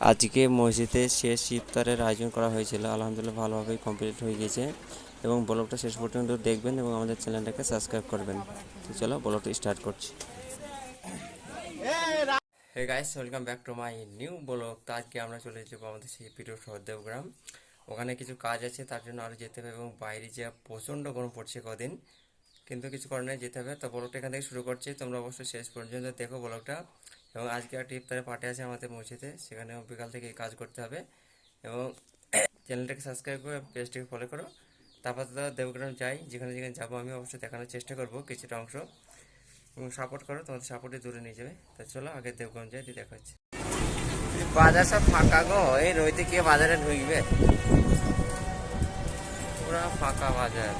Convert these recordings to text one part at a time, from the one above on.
আজকে মসজিদে শেষ ইফতারের আয়োজন করা হয়েছিল। আলহামদুলিল্লাহ ভালোভাবেই কমপ্লিট হয়ে গেছে এবং ব্লগটা শেষ পর্যন্ত দেখবেন এবং আমাদের চ্যানেলটাকে সাবস্ক্রাইব করবেন। তো চলো ব্লগটা স্টার্ট করছি। Hey guys welcome back to my new blog তো আজকে আমরা চলে যাব আমাদের সেই পিরোর সহদেবগ্রাম ওখানে কিছু কাজ আছে, তার জন্য আরও যেতে হবে এবং বাইরে যে প্রচণ্ড গরম পড়ছে কদিন, কিন্তু কিছু নেই, যেতে হবে। তো ব্লগটা এখান থেকে শুরু করছি। তোমরা অবশ্যই শেষ পর্যন্ত দেখো ব্লগটা এবং আজকে একটা ইফতারে পার্টি আছে আমাদের মসজিদে, সেখানে বিকাল থেকে কাজ করতে হবে। এবং চ্যানেলটাকে সাবস্ক্রাইব করে পেজটাকে ফলো করো। তারপর তো দেবগ্রাম যাই, যেখানে যেখানে যাব আমি অবশ্যই দেখানোর চেষ্টা করব কিছুটা অংশ। এবং সাপোর্ট করো, তোমাদের সাপোর্টে দূরে নিয়ে যাবে। তা চলো আগে দেবগ্রাম যাই, দিয়ে দেখা হচ্ছে বাজার সব ফাঁকা গো, এই রইতে কে বাজারে ঢুকবে? পুরা ফাঁকা বাজার।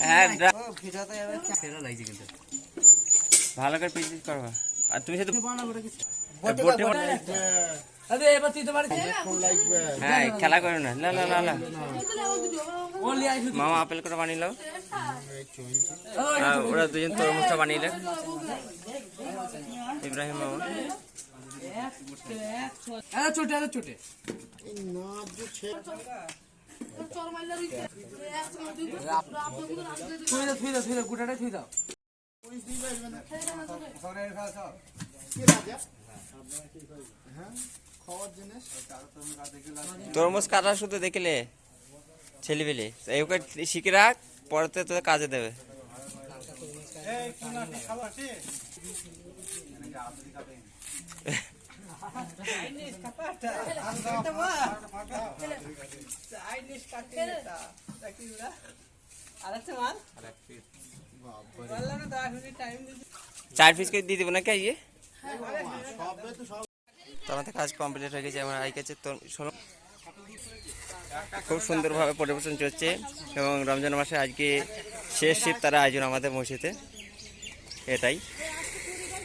হ্যাঁ ভালো করে করবা। আর তুমি শুধু বটে আরে এবার তুই তো বাড়ি হ্যাঁ খেলা করো না। লা লা লা লা মামা আপেল করে বানিয়ে লাও ওরা দুজন তরমুজটা বানিয়ে ইব্রাহিম মামা। ছোটে আরে থুই দাও থুই দাও তরমুজ কাটা শুধু দেখলে ছেলেবেলে ওকে শিখে রাখ পরেতে তো কাজে দেবে চার পিস করে দিয়ে দেবো নাকি আইয়ে তো আমাদের কাজ কমপ্লিট হয়ে গেছে আমার আই কাছে তো খুব সুন্দরভাবে পরিবেশন চলছে এবং রমজান মাসে আজকে শেষ শীত তারা আয়োজন আমাদের মসজিদে। এটাই।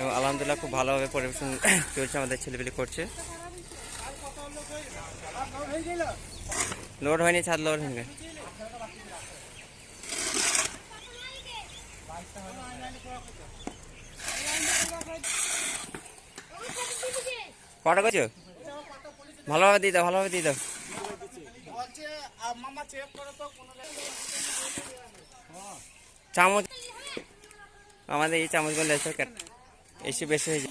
এবং আলহামদুলিল্লাহ খুব ভালোভাবে পরিবেশন চলছে আমাদের ছেলেপেলে করছে। লোড হয়নি, ছাদ লোড হয়নি। কটা করছ? ভালোভাবে দিয়ে দাও, ভালোভাবে দিয়ে দাও। চামচ আমাদের এই চামচগুলো এসে বেশি হয়ে যায়।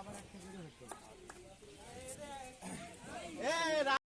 আবার একটা করে হতো